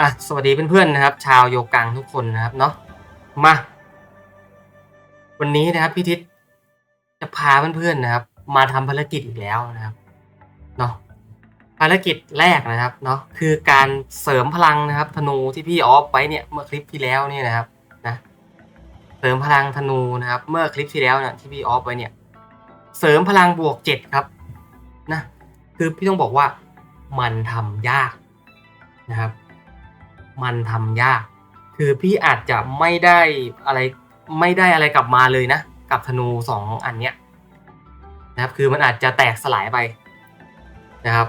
อะสวัสดีเพื่อนๆนะครับ ชาวโยกังทุกคนนะครับเนาะมาวันนี้นะครับพี่ทิศจะพาเพื่อนๆนะครับ มาทำภารกิจอีกแล้วนะครับเนาะภารกิจแรกนะครับเนาะคือการเสริมพลังนะครับธนูที่พี่ออฟไว้เนี่ยเมื่อคลิปที่แล้วเนี่ยนะครับนะเสริมพลังธนูนะครับ เมื่อคลิปที่แล้วเนี่ยที่พี่ออฟไว้เนี่ย เสริมพลังบวกเจ็ดครับนะคือพี่ต้องบอกว่ามันทำยากนะครับ มันทำยาก คือพี่อาจจะไม่ได้อะไรไม่ได้อะไรกลับมาเลยนะ กับธนูสองอันเนี้ยนะครับคือมันอาจจะแตกสลายไปนะครับ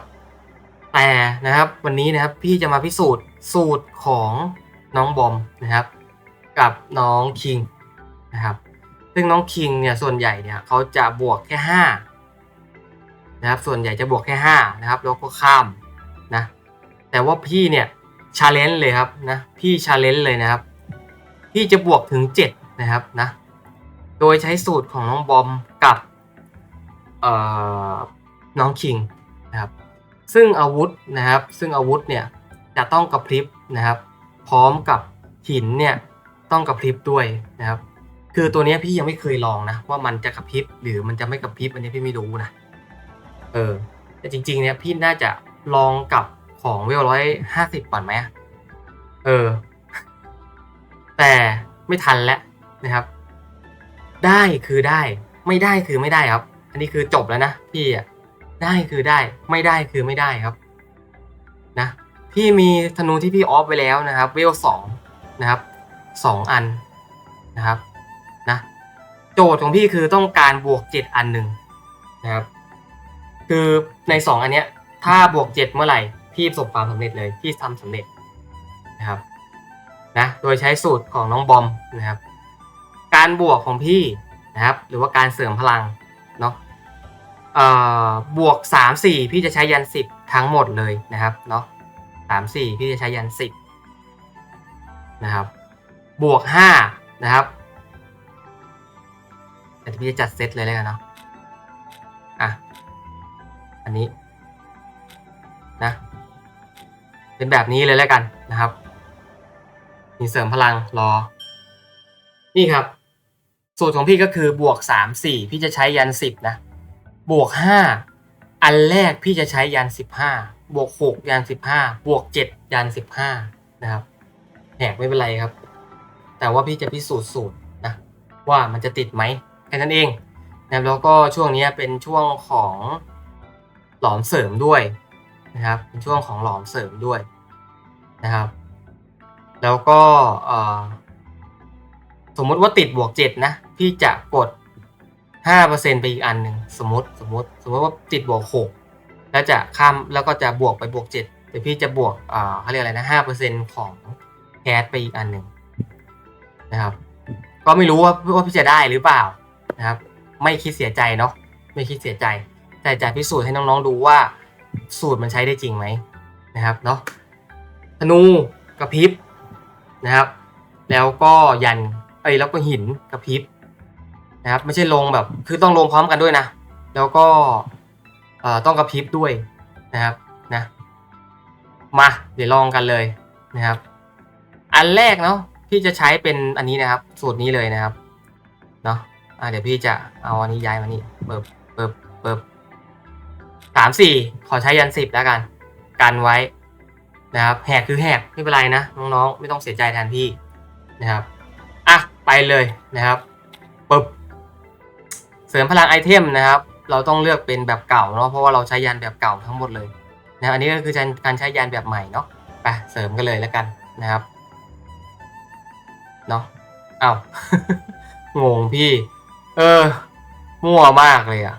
แต่นะครับวันนี้นะครับพี่จะมาพิสูจน์สูตรของน้องบอมนะครับ กับน้องคิงนะครับซึ่งน้องคิงเนี่ยส่วนใหญ่เนี่ยเขาจะบวกแค่ห้านะครับส่วนใหญ่จะบวกแค่ห้านะครับแล้วก็ข้ามนะแต่ว่าพี่เนี่ย ชาเลนจ์เลยครับนะพี่ชาเลนจ์เลยนะครับ พี่จะบวกถึง 7 นะครับนะโดยใช้สูตรของน้องบอมกับเอ่อน้องคิงนะครับซึ่งอาวุธนะครับซึ่งอาวุธเนี่ยจะต้องกระพริบนะครับ พร้อมกับหินเนี่ยต้องกระพริบด้วยนะครับ คือตัวนี้พี่ยังไม่เคยลองนะว่ามันจะกระพริบหรือมันจะไม่กระพริบอันนี้พี่ไม่รู้นะเออแต่จริงๆเนี่ยพี่น่าจะลองกับ ของเวลร้อยห้าสิบก่อนไหมอะเออ แต่ไม่ทันแล้วนะครับ ได้คือได้ ไม่ได้คือไม่ได้ครับ อันนี้คือจบแล้วนะพี่อะได้คือได้ ไม่ได้คือไม่ได้ครับ นะพี่มีธนูที่พี่ออฟไปแล้วนะครับเวลสองนะครับสองอันนะครับนะโจทย์ของพี่คือต้องการบวกเจ็ดอันหนึ่งนะครับ คือในสองอันเนี้ย ถ้าบวกเจ็ดเมื่อไหร่ พี่ประสบความสำเร็จเลยพี่ทำสำเร็จนะครับนะโดยใช้สูตรของน้องบอมนะครับ การบวกของพี่นะครับ หรือว่าการเสริมพลังเนาะบวกสามสี่พี่จะใช้ยันสิบทั้งหมดเลยนะครับเนาะสามสี่พี่จะใช้ยันสิบนะครับ บวกห้านะครับแต่พี่จะจัดเซตเลยแล้วกันเนาะอะ อันนี้ เป็นแบบนี้เลยแล้วกันนะครับมีเสริมพลังรอ นี่ครับ สูตรของพี่ก็คือบวกสามสี่พี่จะใช้ยันสิบนะ บวกห้าอันแรกพี่จะใช้ยันสิบห้าบวกหกยันสิบห้าบวกเจ็ดยันสิบห้านะครับแหกไม่เป็นไรครับ แต่ว่าพี่จะพิสูจน์สูตรนะว่ามันจะติดไหมแค่นั้นเองนะแล้วก็ช่วงนี้เป็นช่วงของหลอมเสริมด้วย นะครับ เป็นช่วงของหลอมเสริมด้วยนะครับ แล้วก็สมมุติว่าติดบวกเจ็ดนะ พี่จะกดห้าเปอร์เซ็นไปอีกอันหนึ่งสมมติสมมติสมมติว่าติดบวกหกแล้วจะข้ามแล้วก็จะบวกไปบวกเจ็ดแต่พี่จะบวกเขาเรียกอะไรนะห้าเปอร์เซ็นของแคสไปอีกอันหนึ่งนะครับ ก็ไม่รู้ว่าว่าพี่จะได้หรือเปล่านะครับ ไม่คิดเสียใจเนาะไม่คิดเสียใจ แต่จะพิสูจน์ให้น้องๆดูว่า สูตรมันใช้ได้จริงไหมนะครับเนาะธนูกระพริบนะครับ แล้วก็ยันเอ้แล้วก็หินกระพริบนะครับ ไม่ใช่ลงแบบ คือต้องลงพร้อมกันด้วยนะ แล้วก็เอ่อต้องกระพริบด้วยนะครับนะมาเดี๋ยวลองกันเลยนะครับ อันแรกเนาะพี่จะใช้เป็นอันนี้นะครับ สูตรนี้เลยนะครับเนาะะเดี๋ยวพี่จะเอาอันนี้ย้ายมานี่เปิบเปิบเปิบ สามสี่ขอใช้ยันสิบแล้วกัน กันไว้นะครับแหกคือแหกไม่เป็นไรนะน้องๆ ไม่ต้องเสียใจแทนพี่นะครับอะไปเลยนะครับปึ๊บเสริมพลังไอเทมนะครับ เราต้องเลือกเป็นแบบเก่าเนาะเพราะว่าเราใช้ยันแบบเก่าทั้งหมดเลยนะอันนี้ก็คือการใช้ยันแบบใหม่เนาะไปเสริมกันเลยแล้วกันนะครับเนาะเอา้างงพี่ เออมั่วมากเลยอะ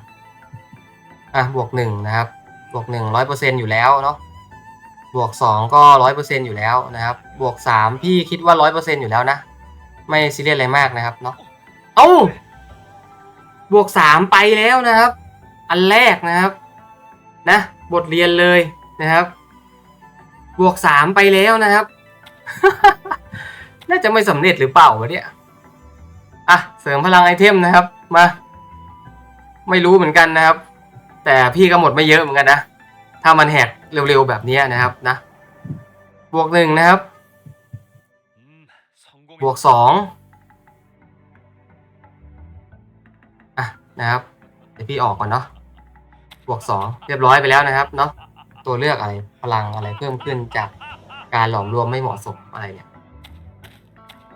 อะบวกหนึ่งนะครับ บวกหนึ่งร้อยเปอร์เซ็นอยู่แล้วเนาะ บวกสองก็ร้อยเปอร์เซ็นอยู่แล้วนะครับ บวกสามพี่คิดว่าร้อยเปอร์เซ็นอยู่แล้วนะ ไม่ซีเรียสอะไรมากนะครับเนาะ เอ้า บวกสามไปแล้วนะครับ อันแรกนะครับ นะ บทเรียนเลยนะครับ บวกสามไปแล้วนะครับ น่าจะไม่สำเร็จหรือเปล่าวะเนี่ย อะ เสริมพลังไอเทมนะครับ มา ไม่รู้เหมือนกันนะครับ แต่พี่ก็หมดไม่เยอะเหมือนกันนะ ถ้ามันแหกเร็วๆแบบนี้นะครับนะ บวกหนึ่งนะครับ,บวกสองอะนะครับ เดี๋ยวพี่ออกก่อนเนาะ บวกสองเรียบร้อยไปแล้วนะครับเนาะ ตัวเลือกอะไร พลังอะไรเพิ่มขึ้นจากการหลอมรวมไม่เหมาะสมอะไรเนี่ย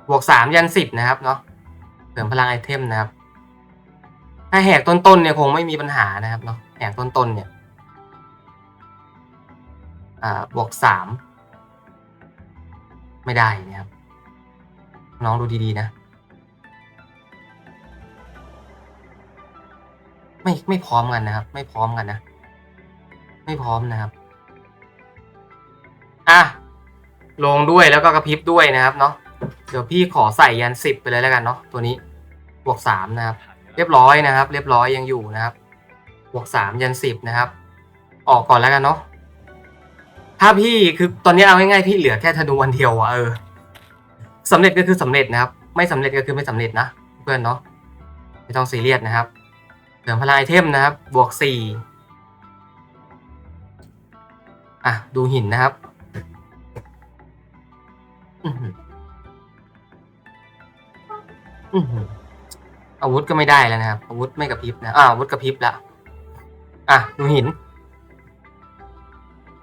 บวกสามยันสิบนะครับเนาะ เสริมพลังไอเทมนะครับ ถ้าแหกต้นๆเนี่ยคงไม่มีปัญหานะครับเนาะแหกต้นๆเนี่ยบวกสามไม่ได้นะครับ น้องดูดีๆนะ ไม่ไม่พร้อมกันนะครับ ไม่พร้อมกันนะ ไม่พร้อมนะครับอะลงด้วยแล้วก็กระพริบด้วยนะครับเนาะเดี๋ยวพี่ขอใส่ยันสิบไปเลยแล้วกันเนาะตัวนี้บวกสามนะครับ เรียบร้อยนะครับ เรียบร้อยยังอยู่นะครับ บวกสามยันสิบนะครับ ออกก่อนแล้วกันเนาะถ้าพี่คือตอนนี้เอาง่ายๆพี่เหลือแค่ธนูวันเดียวอะเออสำเร็จก็คือสำเร็จนะครับ ไม่สำเร็จก็คือไม่สำเร็จนะเพื่อนเนาะไม่ต้องซีเรียสนะครับเสริมพลังไอเทมนะครับ บวกสี่อะดูหินนะครับอื้อหืออื้อหือ อาวุธก็ไม่ได้แล้วนะครับ อาวุธไม่กระพริบนะอ่าอาวุธกระพริบแล้วอะดูหิน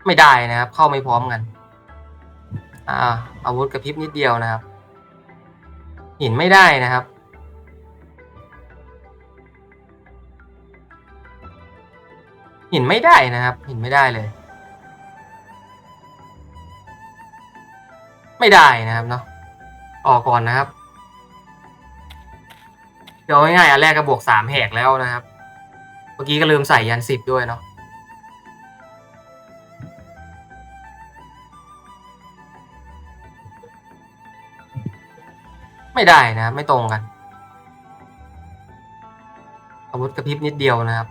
ไม่ได้นะครับ เข้าไม่พร้อมกัน อ่า อาวุธกระพริบนิดเดียวนะครับ หินไม่ได้นะครับ หินไม่ได้นะครับ หินไม่ได้เลย ไม่ได้นะครับเนาะออกก่อนนะครับ เดี๋ยวง่ายๆอันแรกก็บวกสามแหกแล้วนะครับ เมื่อกี้ก็ลืมใส่ยันสิบด้วยเนาะไม่ได้นะ ไม่ตรงกัน อาวุธกระพริบนิดเดียวนะครับ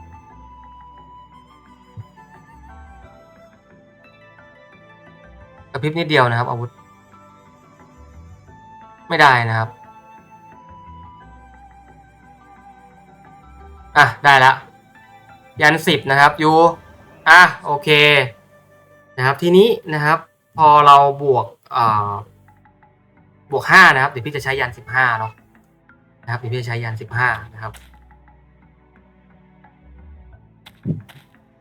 กระพริบนิดเดียวนะครับ อาวุธ ไม่ได้นะครับ อะ ได้แล้วยันสิบนะครับยูอะ โอเค นะครับ ทีนี้นะครับ พอเราบวกอ่าบวกห้านะครับ เดี๋ยวพี่จะใช้ยันสิบห้าเนาะ นะครับ เดี๋ยวพี่จะใช้ยันสิบห้านะครับ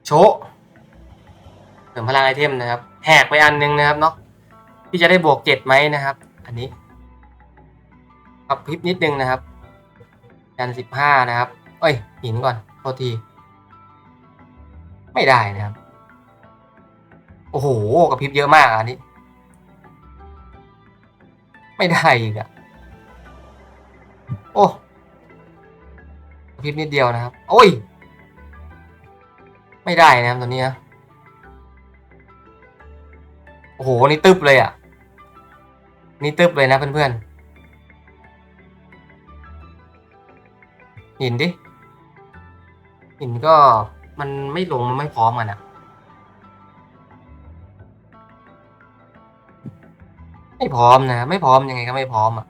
โชเสริมพลังไอเทมนะครับ แหกไปอันนึงนะครับเนาะ พี่จะได้บวกเจ็ดไหมนะครับ อันนี้ปรับพริบนิดนึงนะครับยันสิบห้านะครับ เอ้ยหินก่อนโทษที ไม่ได้นะครับ โอ้โหกระพริบเยอะมากอันนี้ ไม่ได้อีกอะโอ้กระพริบนิดเดียวนะครับ โอ้ย ไม่ได้นะครับตัวนี้นะโอ้โหนี่ตึบเลยอะ่ะนี่ตึบเลยนะเพื่อนๆหินดิ หินก็มันไม่ลงมันไม่พร้อมกันอะไม่พร้อมนะไม่พร้อมยังไงก็ไม่พร้อมอะ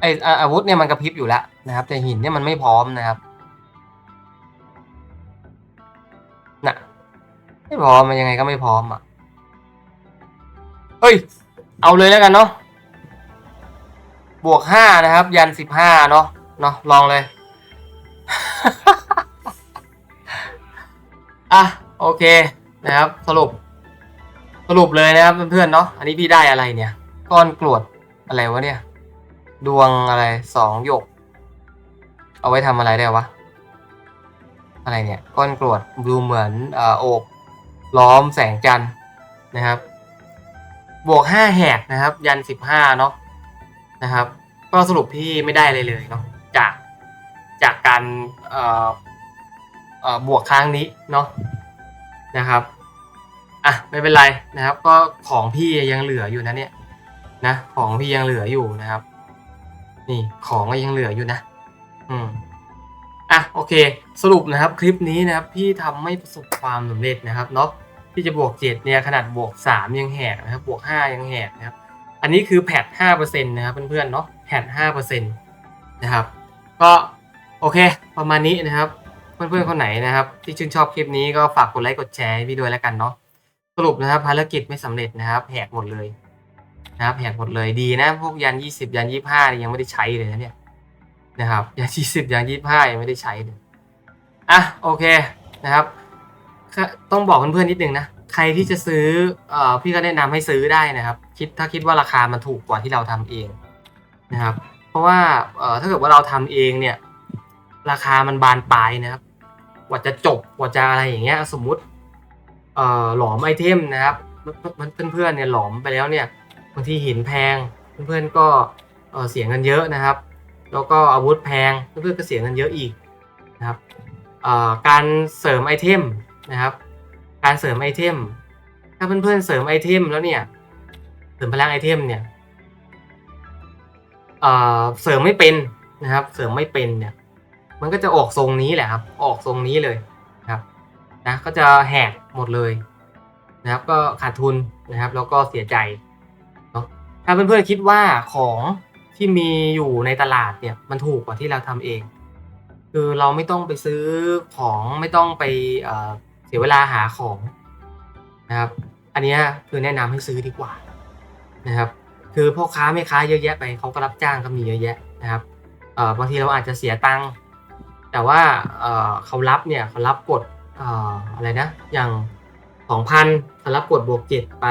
ไออาวุธเนี่ยมันกระพริบอยู่แล้วนะครับ แต่หินเนี่ยมันไม่พร้อมนะครับน่ะ ไม่พร้อมมันยังไงก็ไม่พร้อมอะเฮ้ย เอาเลยแล้วกันเนาะบวกห้านะครับ ยันสิบห้าเนาะเนาะลองเลย อะโอเคนะครับสรุป สรุปเลยนะครับเพื่อนๆเนาะอันนี้พี่ได้อะไรเนี่ย ก้อนกรวดอะไรวะเนี่ย ดวงอะไรสองหยก เอาไว้ทำอะไรได้วะ อะไรเนี่ย ก้อนกรวดดูเหมือนเอ่อโอบล้อมแสงจันทร์นะครับ บวกห้าแหกนะครับ ยันสิบห้าเนาะนะครับ ก็สรุปพี่ไม่ได้เลยเลยเนาะจากจากการเอ่อ บวกครั้งนี้เนาะนะครับอะไม่เป็นไรนะครับ ก็ของพี่ยังเหลืออยู่นะเนี่ยนะของพี่ยังเหลืออยู่นะครับ นี่ของก็ยังเหลืออยู่นะ อืมอะโอเค สรุปนะครับคลิปนี้นะครับ พี่ทำไม่ประสบความสำเร็จนะครับเนาะที่จะบวกเจ็ดเนี่ยขนาดบวกสามยังแหกนะครับ บวกห้ายังแหกนะครับ อันนี้คือแพทห้าเปอร์เซ็นต์นะครับเพื่อนๆเนาะแพทห้าเปอร์เซ็นต์นะครับ ก็โอเค ประมาณนี้นะครับ เพื่อนๆคนไหนนะครับ ที่ชื่นชอบคลิปนี้ก็ฝากกดไลค์กดแชร์ให้พี่ด้วยแล้วกันเนาะสรุปนะครับภารกิจไม่สำเร็จนะครับแหกหมดเลยนะครับแหกหมดเลยดีนะ พวกยันยี่สิบยันยี่ห้ายังไม่ได้ใช้เลยนะเนี่ยนะครับยันยี่สิบยันยี่ห้ายังไม่ได้ใช้เลยอะโอเคนะครับต้องบอกเพื่อนๆนิดนึงนะใครที่จะซื้อเอ่อพี่ก็แนะนำให้ซื้อได้นะครับ คิดถ้าคิดว่าราคามันถูกกว่าที่เราทำเองนะครับ เพราะว่าเอ่อถ้าเกิดว่าเราทำเองเนี่ย ราคามันบานปลายนะครับ ว่าจะจบกว่าจะอะไรอย่างเงี้ยสมมุติเอ่อหลอมไอเทมนะครับมันเพื่อนๆเนี่ยหลอมไปแล้วเนี่ยบางทีหินแพงเพื่อนๆก็เอ่อเสียเงินเยอะนะครับ แล้วก็อาวุธแพงเพื่อนๆก็เสียเงินเยอะอีกนะครับเอ่อการเสริมไอเทมนะครับ การเสริมไอเทม ถ้าเพื่อนๆเสริมไอเทมแล้วเนี่ยเสริมพลังไอเทมเนี่ยเอ่อเสริมไม่เป็นนะครับ เสริมไม่เป็นเนี่ย มันก็จะออกทรงนี้แหละครับ ออกทรงนี้เลยนะครับนะก็จะแหกหมดเลยนะครับ ก็ขาดทุนนะครับ แล้วก็เสียใจเนาะถ้าเพื่อนๆคิดว่าของที่มีอยู่ในตลาดเนี่ยมันถูกกว่าที่เราทำเอง คือเราไม่ต้องไปซื้อของไม่ต้องไปเเสียเวลาหาของนะครับ อันนี้คือแนะนำให้ซื้อดีกว่านะครับ คือพ่อค้าแม่ค้าเยอะแยะไปเขาก็รับจ้างก็มีเยอะแยะนะครับบางทีเราอาจจะเสียตังค์ แต่ว่าเขารับเนี่ยเขารับกดออะไรนะ อย่างสองพันเขารับกดบวกเจ็ดไป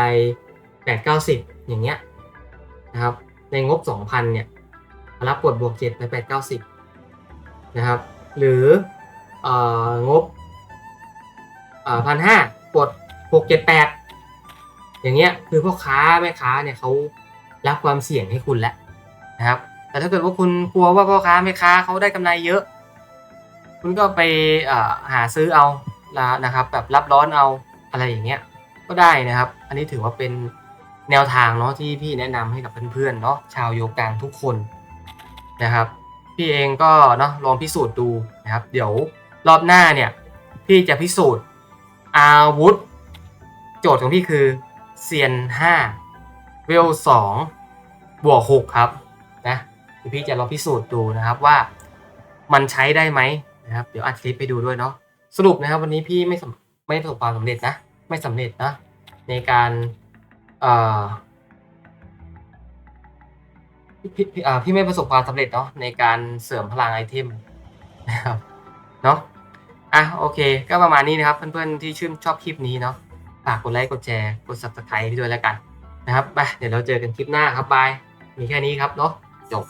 แปดเก้าสิบอย่างเงี้ยนะครับ ในงบสองพันเนี่ยเขารับกดบวกเจ็ดไปแปดเก้าสิบนะครับ หรือองบพันห้ากดหกเจ็ดแปดอย่างเงี้ยคือพ่อค้าแม่ค้าเนี่ยเขารับความเสี่ยงให้คุณแล้วนะครับ แต่ถ้าเกิดว่าคุณกลัวว่าพ่อค้าแม่ค้าเขาได้กำไรเยอะ คุณก็ไปหาซื้อเอาละนะครับแบบรับร้อนเอาอะไรอย่างเงี้ยก็ได้นะครับ อันนี้ถือว่าเป็นแนวทางเนาะที่พี่แนะนำให้กับเพื่อนๆเนาะชาวโยกังทุกคนนะครับ พี่เองก็เนาะลองพิสูจน์ดูนะครับ เดี๋ยวรอบหน้าเนี่ยพี่จะพิสูจน์อาวุธ โจทย์ของพี่คือเซียน5เวล2บวก6ครับนะพี่จะลองพิสูจน์ดูนะครับว่ามันใช้ได้ไหม นะครับ เดี๋ยวอัดคลิปไปดูด้วยเนาะสรุปนะครับวันนี้พี่ไม่ไม่ประสบความสำเร็จนะ ไม่สำเร็จนะ ในการเอ่อพี่พี่อ่าพี่ไม่ประสบความสำเร็จเนาะในการเสริมพลังไอเทมนะครับเนาะอะโอเค ก็ประมาณนี้นะครับ เพื่อนๆที่ชื่นชอบคลิปนี้เนาะฝากกดไลค์กดแชร์กด subscribe ด้วยแล้วกันนะครับไปเดี๋ยวเราเจอกันคลิปหน้าครับบายมีแค่นี้ครับเนาะจบ